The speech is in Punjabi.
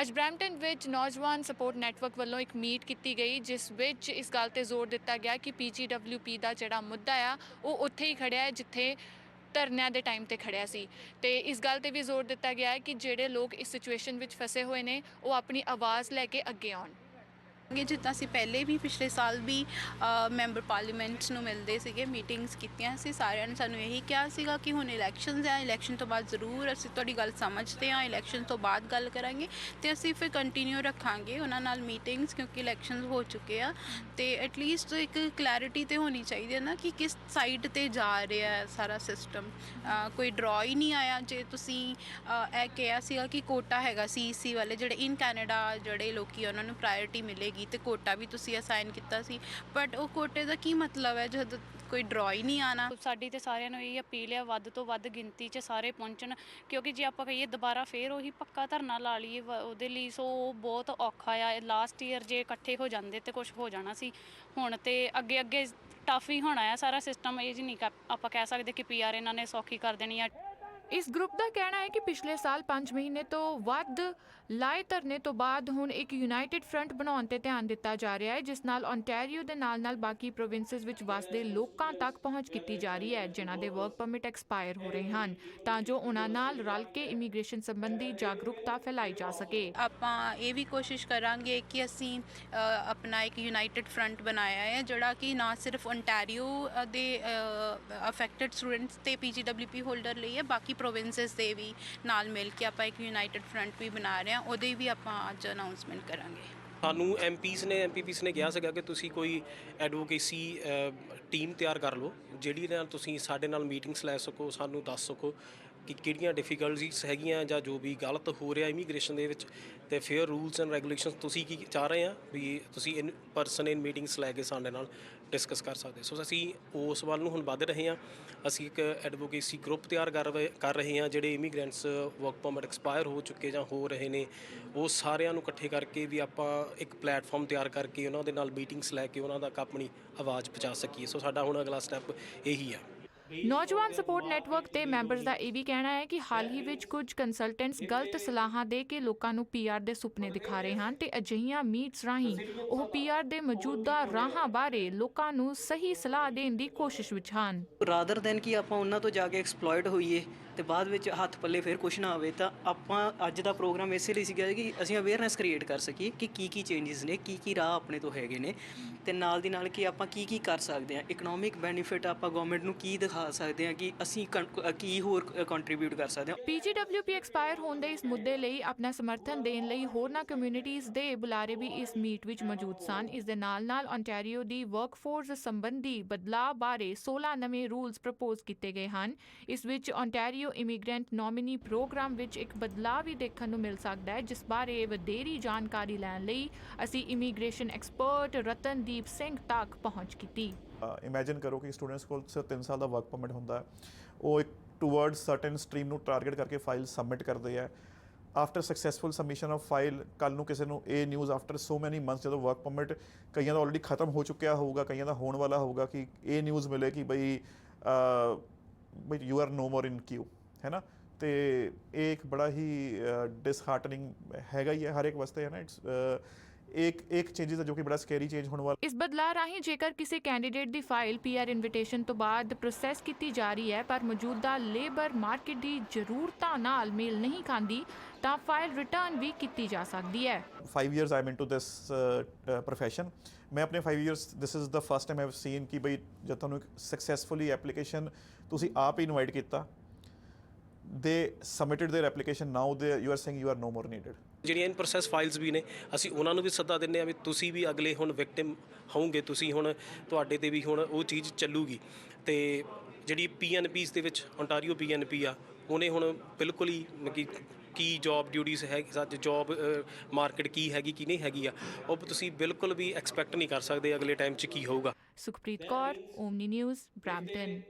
ਅੱਜ ਬ੍ਰੈਂਪਟਨ ਵਿੱਚ ਨੌਜਵਾਨ ਸਪੋਰਟ ਨੈਟਵਰਕ ਵੱਲੋਂ ਇੱਕ ਮੀਟ ਕੀਤੀ ਗਈ, ਜਿਸ ਵਿੱਚ ਇਸ ਗੱਲ ਤੇ ਜ਼ੋਰ ਦਿੱਤਾ ਗਿਆ ਕਿ ਪੀਜੀਡਬਲਯੂਪੀ ਦਾ ਜਿਹੜਾ ਮੁੱਦਾ ਆ, ਉਹ ਉੱਥੇ ਹੀ ਖੜਿਆ ਹੈ, ਜਿੱਥੇ ਧਰਨਿਆਂ ਦੇ ਟਾਈਮ ਤੇ ਖੜਿਆ ਸੀ। ਤੇ ਇਸ ਗੱਲ ਤੇ ਵੀ ਜ਼ੋਰ ਦਿੱਤਾ ਗਿਆ ਹੈ ਕਿ ਜਿਹੜੇ ਲੋਕ ਇਸ ਸਿਚੁਏਸ਼ਨ ਵਿੱਚ ਫਸੇ ਹੋਏ ਨੇ, ਉਹ ਆਪਣੀ ਆਵਾਜ਼ ਲੈ ਕੇ ਅੱਗੇ ਆਉਣ। ਇਹ ਜਿੱਦਾਂ ਅਸੀਂ ਪਹਿਲੇ ਵੀ ਪਿਛਲੇ ਸਾਲ ਵੀ ਮੈਂਬਰ ਪਾਰਲੀਮੈਂਟਸ ਨੂੰ ਮਿਲਦੇ ਸੀਗੇ ਮੀਟਿੰਗਸ ਕੀਤੀਆਂ। ਸੀ ਸਾਰਿਆਂ ਨੇ ਸਾਨੂੰ ਇਹੀ ਕਿਹਾ ਸੀਗਾ ਕਿ ਹੁਣ ਇਲੈਕਸ਼ਨਸ ਆ ਇਲੈਕਸ਼ਨ ਤੋਂ ਬਾਅਦ ਜ਼ਰੂਰ ਅਸੀਂ ਤੁਹਾਡੀ ਗੱਲ ਸਮਝਦੇ ਹਾਂ ਇਲੈਕਸ਼ਨ ਤੋਂ ਬਾਅਦ ਗੱਲ ਕਰਾਂਗੇ ਤੇ ਅਸੀਂ ਫਿਰ ਕੰਟੀਨਿਊ ਰੱਖਾਂਗੇ ਉਹਨਾਂ ਨਾਲ ਮੀਟਿੰਗਸ ਕਿਉਂਕਿ ਇਲੈਕਸ਼ਨਸ ਹੋ ਚੁੱਕੇ ਆ। ਤੇ ਐਟਲੀਸਟ ਇੱਕ ਕਲੈਰਿਟੀ ਤੇ ਹੋਣੀ ਚਾਹੀਦੀ ਹੈ ਨਾ ਕਿ ਕਿਸ ਸਾਈਡ ਤੇ ਜਾ ਰਿਹਾ ਹੈ ਸਾਰਾ ਸਿਸਟਮ ਕੋਈ ਡਰਾ ਹੀ ਨਹੀਂ ਆਇਆ। ਜੇ ਤੁਸੀਂ ਇਹ ਕਿਹਾ ਸੀਗਾ ਕਿ ਕੋਟਾ ਹੈਗਾ ਸੀਈਸੀ ਵਾਲੇ ਜਿਹੜੇ ਇਨ ਕੈਨੇਡਾ ਜਿਹੜੇ ਲੋਕੀ ਆ, ਉਹਨਾਂ ਨੂੰ ਪ੍ਰਾਇੋਰਟੀ ਮਿਲੇਗੀ। ਤੇ ਕੋਟਾ ਵੀ ਤੁਸੀਂ ਅਸਾਈਨ ਕੀਤਾ ਸੀ। ਬਟ ਉਹ ਕੋਟੇ ਦਾ ਕੀ ਮਤਲਬ ਹੈ? ਜਦ ਕੋਈ ਡਰਾ ਹੀ ਨਹੀਂ ਆਣਾ ਸਾਡੀ ਤੇ ਸਾਰਿਆਂ ਨੂੰ ਇਹ ਅਪੀਲ ਹੈ, ਵੱਧ ਤੋਂ ਵੱਧ ਗਿਣਤੀ 'ਚ ਸਾਰੇ ਪਹੁੰਚਣ। ਕਿਉਂਕਿ ਜੇ ਆਪਾਂ ਕਹੀਏ ਦੁਬਾਰਾ ਫੇਰ ਉਹੀ ਪੱਕਾ ਧਰਨਾ ਲਾ ਲਈਏ, ਵ- ਉਹਦੇ ਲਈ ਸੋ ਉਹ ਬਹੁਤ ਔਖਾ ਆ। ਲਾਸਟ ਈਅਰ ਜੇ ਇਕੱਠੇ ਹੋ ਜਾਂਦੇ ਤੇ ਕੁਝ ਹੋ ਜਾਣਾ ਸੀ। ਹੁਣ ਤੇ ਅੱਗੇ ਅੱਗੇ ਟਫ ਹੀ ਹੋਣਾ ਆ ਸਾਰਾ ਸਿਸਟਮ ਇਹ ਜੀ ਨਹੀਂ ਕ- ਆਪਾਂ ਕਹਿ ਸਕਦੇ ਕਿ ਪੀਆਰ ਇਹਨਾਂ ਨੇ ਸੌਖੀ ਕਰ ਦੇਣੀ ਆ। ਇਸ ਗਰੁੱਪ ਦਾ ਕਹਿਣਾ ਹੈ ਕਿ ਪਿਛਲੇ ਸਾਲ 5 ਮਹੀਨੇ ਤੋਂ ਵੱਧ ਲਾਏ ਧਰਨੇ ਤੋਂ ਬਾਅਦ ਹੁਣ ਇੱਕ ਯੂਨਾਈਟਿਡ ਫਰੰਟ ਬਣਾਉਣ ਤੇ ਧਿਆਨ ਦਿੱਤਾ ਜਾ ਰਿਹਾ ਹੈ, ਜਿਸ ਨਾਲ ਓਨਟਾਰੀਓ ਦੇ ਨਾਲ-ਨਾਲ ਬਾਕੀ ਪ੍ਰੋਵਿੰਸਸ ਵਿੱਚ ਵਸਦੇ ਲੋਕਾਂ ਤੱਕ ਪਹੁੰਚ ਕੀਤੀ ਜਾ ਰਹੀ ਹੈ, ਜਿਨ੍ਹਾਂ ਦੇ ਵਰਕ ਪਰਮਿਟ ਐਕਸਪਾਇਰ ਹੋ ਰਹੇ ਹਨ, ਤਾਂ ਜੋ ਉਹਨਾਂ ਨਾਲ ਰਲ ਕੇ ਇਮੀਗ੍ਰੇਸ਼ਨ ਸੰਬੰਧੀ ਜਾਗਰੂਕਤਾ ਫੈਲਾਈ ਜਾ ਸਕੇ। ਆਪਾਂ ਇਹ ਵੀ ਕੋਸ਼ਿਸ਼ ਕਰਾਂਗੇ ਕਿ ਅਸੀਂ ਆਪਣਾ ਇੱਕ ਯੂਨਾਈਟਿਡ ਫਰੰਟ ਬਣਾਇਆ ਹੈ, ਜਿਹੜਾ ਕਿ ਨਾ ਸਿਰਫ ਓਨਟਾਰੀਓ ਦੇ ਅਫੈਕਟਡ ਸਟੂਡੈਂਟਸ ਤੇ ਪੀਜੀਡਬਲਯੂਪੀ ਹੋਲਡਰ ਲਈ ਹੈ, ਬਾਕੀ ਪ੍ਰੋਵਿੰਸਸ ਦੇ ਵੀ ਨਾਲ ਮਿਲ ਕੇ ਆਪਾਂ ਇੱਕ ਯੂਨਾਈਟਿਡ ਫਰੰਟ ਵੀ ਬਣਾ ਰਹੇ ਹਾਂ, ਉਹਦੇ ਵੀ ਆਪਾਂ ਅੱਜ ਅਨਾਉਂਸਮੈਂਟ ਕਰਾਂਗੇ। ਸਾਨੂੰ ਐਮਪੀਸ ਨੇ ਐਮਪੀਪੀਸ ਨੇ ਕਿਹਾ ਸੀਗਾ ਕਿ ਤੁਸੀਂ ਕੋਈ ਐਡਵੋਕੇਸੀ ਟੀਮ ਤਿਆਰ ਕਰ ਲਓ, ਜਿਹੜੀ ਨਾਲ ਤੁਸੀਂ ਸਾਡੇ ਨਾਲ ਮੀਟਿੰਗਸ ਲੈ ਸਕੋ, ਸਾਨੂੰ ਦੱਸ ਸਕੋ। ਕਿ ਕਿਹੜੀਆਂ ਡਿਫਿਕਲਟੀਜ਼ ਹੈਗੀਆਂ ਜਾਂ ਜੋ ਵੀ ਗਲਤ ਹੋ ਰਿਹਾ ਇਮੀਗ੍ਰੇਸ਼ਨ ਦੇ ਵਿੱਚ, ਤੇ ਫੇਅਰ ਰੂਲਸ ਐਂਡ ਰੈਗੂਲੇਸ਼ਨਸ ਤੁਸੀਂ ਕੀ ਚਾਹ ਰਹੇ ਆ ਵੀ ਤੁਸੀਂ ਇਨ ਪਰਸਨ ਇਨ ਮੀਟਿੰਗਸ ਲੈ ਕੇ ਸਾਡੇ ਨਾਲ ਡਿਸਕਸ ਕਰ ਸਕਦੇ ਸੋ ਅਸੀਂ ਉਸ ਵੱਲ ਨੂੰ ਹੁਣ ਵੱਧ ਰਹੇ ਹਾਂ। ਅਸੀਂ ਇੱਕ ਐਡਵੋਕੇਸੀ ਗਰੁੱਪ ਤਿਆਰ ਕਰ ਰਹੇ ਕਰ ਰਹੇ ਹਾਂ, ਜਿਹੜੇ ਇਮੀਗ੍ਰੈਂਟਸ ਵਰਕ ਪਰਮਿਟ ਐਕਸਪਾਇਰ ਹੋ ਚੁੱਕੇ ਜਾਂ ਹੋ ਰਹੇ ਨੇ। ਉਹ ਸਾਰਿਆਂ ਨੂੰ ਇਕੱਠੇ ਕਰਕੇ ਵੀ ਆਪਾਂ ਇੱਕ ਪਲੇਟਫਾਰਮ ਤਿਆਰ ਕਰਕੇ ਉਹਨਾਂ ਦੇ ਨਾਲ ਮੀਟਿੰਗਸ ਲੈ ਕੇ ਉਹਨਾਂ ਤੱਕ ਆਪਣੀ ਆਵਾਜ਼ ਪਹੁੰਚਾ ਸਕੀਏ। ਸੋ ਸਾਡਾ ਹੁਣ ਅਗਲਾ ਸਟੈਪ ਇਹੀ ਆ। ਨੌਜਵਾਨ ਸਪੋਰਟ ਨੈਟਵਰਕ ਦੇ ਮੈਂਬਰਸ ਦਾ ਇਹ ਵੀ ਕਹਿਣਾ ਹੈ ਕਿ ਹਾਲ ਹੀ ਵਿੱਚ ਕੁਝ ਕੰਸਲਟੈਂਟਸ ਗਲਤ ਸਲਾਹਾਂ ਦੇ ਕੇ ਲੋਕਾਂ ਨੂੰ ਪੀਆਰ ਦੇ ਸੁਪਨੇ ਦਿਖਾ ਰਹੇ ਹਨ ਤੇ ਅਜਿਹੀਆਂ ਮੀਟਸ ਰਾਹੀਂ ਉਹ ਪੀਆਰ ਦੇ ਮੌਜੂਦਾ ਰਾਹਾਂ ਬਾਰੇ ਲੋਕਾਂ ਨੂੰ ਸਹੀ ਸਲਾਹ ਦੇਣ ਦੀ ਕੋਸ਼ਿਸ਼ ਵਿੱਚ ਹਨ। ਰਾਦਰ ਦੈਨ ਕਿ ਆਪਾਂ ਉਹਨਾਂ ਤੋਂ ਜਾ ਕੇ ਐਕਸਪਲੋਇਟ ਹੋਈਏ ਤੇ ਬਾਅਦ ਵਿੱਚ ਹੱਥ ਪੱਲੇ ਫਿਰ ਕੁਝ ਨਾ ਆਵੇ ਤਾਂ ਆਪਾਂ ਅੱਜ ਦਾ ਪ੍ਰੋਗਰਾਮ ਇਸੇ ਲਈ ਸੀਗਾ ਕਿ ਅਸੀਂ ਅਵੇਅਰਨੈਸ ਕ੍ਰੀਏਟ ਕਰ ਸਕੀਏ ਕਿ ਕੀ ਕੀ ਚੇਂਜਸ ਨੇ, ਕੀ ਕੀ ਰਾਹ ਆਪਣੇ ਤੋਂ ਹੈਗੇ ਨੇ ਤੇ ਨਾਲ ਦੀ ਨਾਲ ਕਿ ਆਪਾਂ ਕੀ ਕੀ ਕਰ ਸਕਦੇ ਹਾਂ ਇਕਨੋਮਿਕ ਬੈਨੀਫਿਟ ਆਪਾਂ ਗਵਰਨਮੈਂਟ ਨੂੰ ਕੀ ਦਿਖਾ ਸਕਦੇ ਹਾਂ ਕਿ ਅਸੀਂ ਕਨ- ਕੀ ਹੋਰ ਕੰਟਰੀਬਿਊਟ ਕਰ ਸਕਦੇ ਹਾਂ। ਪੀਜੀਡਬਲਯੂਪੀ ਐਕਸਪਾਇਰ ਹੋਣ ਦੇ ਇਸ ਮੁੱਦੇ ਲਈ ਆਪਣਾ ਸਮਰਥਨ ਦੇਣ ਲਈ ਹੋਰਨਾਂ ਕਮਿਊਨਿਟੀਜ਼ ਦੇ ਬੁਲਾਰੇ ਵੀ ਇਸ ਮੀਟ ਵਿੱਚ ਮੌਜੂਦ ਸਨ। ਇਸ ਦੇ ਨਾਲ-ਨਾਲ ontario ਦੀ ਵਰਕਫੋਰਸ ਸੰਬੰਧੀ ਬਦਲਾਅ ਬਾਰੇ 16 ਨਵੇਂ ਰੂਲਸ ਪ੍ਰਪੋਜ਼ ਕੀਤੇ ਗਏ ਹਨ। ਇਸ ਵਿੱਚ ontario ਇਮੀਗ੍ਰੈਂਟ ਨੋਮਿਨੀ ਪ੍ਰੋਗਰਾਮ ਵਿੱਚ ਇੱਕ ਬਦਲਾਅ ਵੀ ਦੇਖਣ ਨੂੰ ਮਿਲ ਸਕਦਾ ਹੈ, ਜਿਸ ਬਾਰੇ ਵਧੇਰੀ ਜਾਣਕਾਰੀ ਲੈਣ ਲਈ ਅਸੀਂ ਇਮੀਗ੍ਰੇਸ਼ਨ ਐਕਸਪਰਟ ਰਤਨਦੀਪ ਸਿੰਘ ਤੱਕ ਪਹੁੰਚ ਕੀਤੀ। ਇਮੇਜਿਨ ਕਰੋ ਕਿ ਸਟੂਡੈਂਟਸ ਕੋਲ ਸਿਰਫ 3 ਸਾਲ ਦਾ ਵਰਕ ਪਰਮਿਟ ਹੁੰਦਾ ਹੈ। ਉਹ ਇੱਕ ਟੁਵਰਡਸ ਸਰਟਨ ਸਟਰੀਮ ਨੂੰ ਟਾਰਗੇਟ ਕਰਕੇ ਫਾਈਲ ਸਬਮਿਟ ਕਰਦੇ ਆ after successful submission of file ਕੱਲ ਨੂੰ ਕਿਸੇ ਨੂੰ ਇਹ news after so many months ਜਦੋਂ ਵਰਕ ਪਰਮਿਟ ਕਈਆਂ ਦਾ ਆਲਰੇਡੀ ਖਤਮ ਹੋ ਚੁੱਕਿਆ ਹੋਊਗਾ, ਕਈਆਂ ਦਾ ਹੋਣ ਵਾਲਾ ਹੋਊਗਾ ਕਿ ਇਹ ਨਿਊਜ਼ ਮਿਲੇ ਕਿ ਬਈ ਬਈ ਯੂ ਆਰ ਨੋ ਮੋਰ ਇਨ ਕਿਊ ਹੈ ਨਾ? ਤੇ ਇਹ ਇੱਕ ਬੜਾ ਹੀ ਡਿਸਹਾਰਟਨਿੰਗ ਹੈਗਾ ਹੀ ਹੈ, ਹਰ ਇੱਕ ਵਾਸਤੇ, ਹੈ ਨਾ? ਇਟਸ ਇੱਕ ਇੱਕ ਚੇਂਜਸ ਹੈ ਜੋ ਕਿ ਬੜਾ ਸਕੈਰੀ ਚੇਂਜ ਹੋਣ ਵਾਲਾ ਇਸ ਬਦਲਾਅ ਰਾਹੀਂ ਜੇਕਰ ਕਿਸੇ ਕੈਂਡੀਡੇਟ ਦੀ ਫਾਈਲ ਪੀਆਰ ਇਨਵੀਟੇਸ਼ਨ ਤੋਂ ਬਾਅਦ ਪ੍ਰੋਸੈਸ ਕੀਤੀ ਜਾ ਰਹੀ ਹੈ ਪਰ ਮੌਜੂਦਾ ਲੇਬਰ ਮਾਰਕੀਟ ਦੀ ਜ਼ਰੂਰਤਾਂ ਨਾਲ ਮੇਲ ਨਹੀਂ ਖਾਂਦੀ ਤਾਂ ਫਾਈਲ ਰਿਟਰਨ ਵੀ ਕੀਤੀ ਜਾ ਸਕਦੀ ਹੈ। 5 years I'm into this uh, uh, profession. ਮੈਂ ਆਪਣੇ 5 years this is the first time I've seen ਕਿ ਬਈ ਜਦ ਤੁਹਾਨੂੰ ਇੱਕ ਸਕਸੈਸਫੁਲੀ ਐਪਲੀਕੇਸ਼ਨ ਤੁਸੀਂ ਆਪ ਹੀ ਇਨਵਾਈਟ ਕੀਤਾ they submitted their application now they you are saying you are no more needed. ਜਿਹੜੀਆਂ ਇਨ ਪ੍ਰੋਸੈਸ ਫਾਈਲਸ ਵੀ ਨੇ ਅਸੀਂ ਉਹਨਾਂ ਨੂੰ ਵੀ ਸੱਦਾ ਦਿੰਦੇ ਆ ਵੀ ਤੁਸੀਂ ਵੀ ਅਗਲੇ ਹੁਣ ਵਿਕਟਿਮ ਹੋਵੋਗੇ ਤੁਸੀਂ ਹੁਣ ਤੁਹਾਡੇ ਤੇ ਵੀ ਹੁਣ ਉਹ ਚੀਜ਼ ਚੱਲੂਗੀ। ਤੇ ਜਿਹੜੀ ਪੀਐਨਪੀਸ ਦੇ ਵਿੱਚ ontario ਪੀਐਨਪੀ ਆ ਉਹਨੇ ਹੁਣ ਬਿਲਕੁਲ ਹੀ ਮਤਲਬ ਕਿ ਕੀ ਜੌਬ ਡਿਊਟੀਆਂ ਹੈ ਸੱਚ ਜੌਬ ਮਾਰਕੀਟ ਕੀ ਹੈਗੀ ਕੀ ਨਹੀਂ ਹੈਗੀ ਆ ਉਹ ਤੁਸੀਂ ਬਿਲਕੁਲ ਵੀ ਐਕਸਪੈਕਟ ਨਹੀਂ ਕਰ ਸਕਦੇ ਅਗਲੇ ਟਾਈਮ 'ਚ ਕੀ ਹੋਊਗਾ। Sukhpreet Kaur Omni News Brampton.